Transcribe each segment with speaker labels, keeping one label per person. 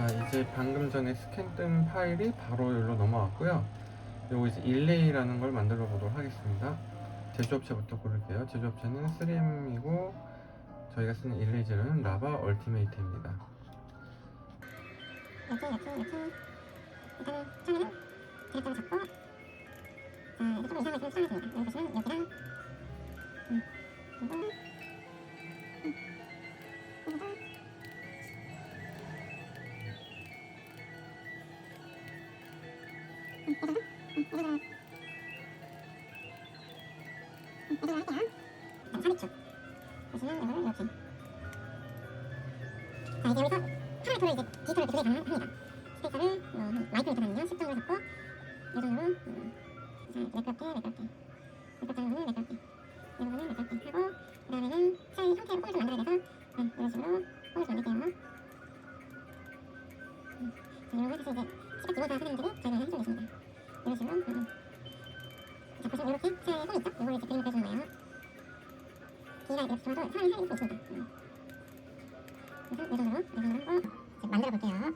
Speaker 1: 자 이제 방금 전에 스캔 뜬 파일이 바로 여기로 넘어왔고요. 요거 이제 일레이라는 걸 만들어 보도록 하겠습니다. 제조업체부터 고를게요. 제조업체는 3M이고 저희가 쓰는 일레이 재료는 라바 얼티메이트입니다.
Speaker 2: 일단은 처음에는 디렉터를 잡고 자 이렇게 조금 이상하게 좀 잘라줍니다 여기 보시면 여기랑 300초 그래서 이거를 이렇게 자 이제 여기서 파라이터를 이제 디지털을 두개 장만합니다 스테이터를 어, 마이크를 들어가면요 10정도 잡고 요정도로 어, 자 레끄럽게 레끄럽게 레끄럽게 하는 레끄럽게 이거는 레끄럽게 하고 이런 거 해서 이제 시각 기본사 사장님들이 저희가 해주고 계십니다 이런 식으로 음, 음. 자 보시면 이렇게 셀에 뽕 있죠? 이걸 이제 그림을 그려주는 거예요 길이가 이렇게 들어도 사람이 할 일이 있습니다 음. 그래서 이 정도로 하고 이제 만들어 볼게요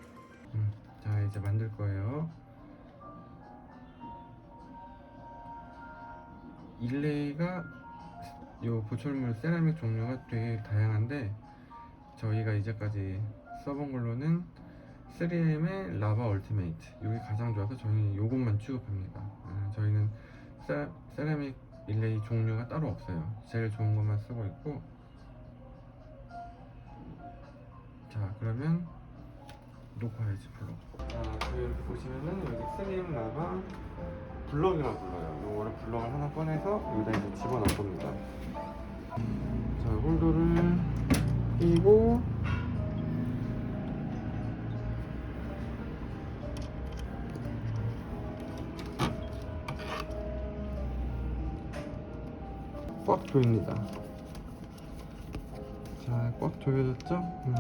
Speaker 1: 음, 자 이제 만들 거예요. 일레이가 요 보철물 세라믹 종류가 되게 다양한데 저희가 이제까지 써본 걸로는 3M의 라바 얼티메이트 이게 가장 좋아서 저희는 요것만 취급합니다. 아, 저희는 세, 세라믹 일레이 종류가 따로 없어요. 제일 좋은 것만 쓰고 있고 자 그러면 녹화해야지 블럭. 아, 이렇게 보시면은 여기 스님 라바 블럭이라고 불러요. 요거를 블럭을 하나 꺼내서 여기다 이제 집어넣을 겁니다. 자, 홀더를 꽉 조입니다. 자, 꽉 조여졌죠? 음.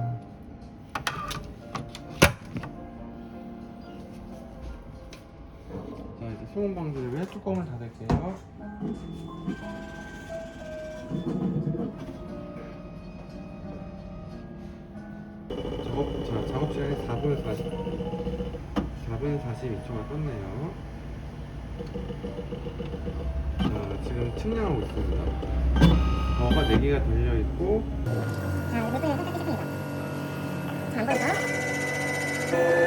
Speaker 1: 자 이제 소음 방지를 위해 뚜껑을 닫을게요. 작업, 자, 작업 시간이 4분 40, 4분 42초가 떴네요. 자, 지금 측량하고 있습니다. 버가 4개가 돌려 있고,
Speaker 2: 자, 이것도. 자, 안 보이죠?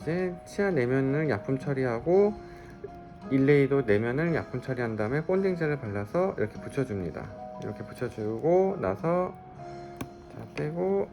Speaker 1: 이제 치아 내면을 약품 처리하고 일레이도 내면을 약품 처리한 다음에 본딩젤을 발라서 이렇게 붙여줍니다. 이렇게 붙여주고 나서 자 떼고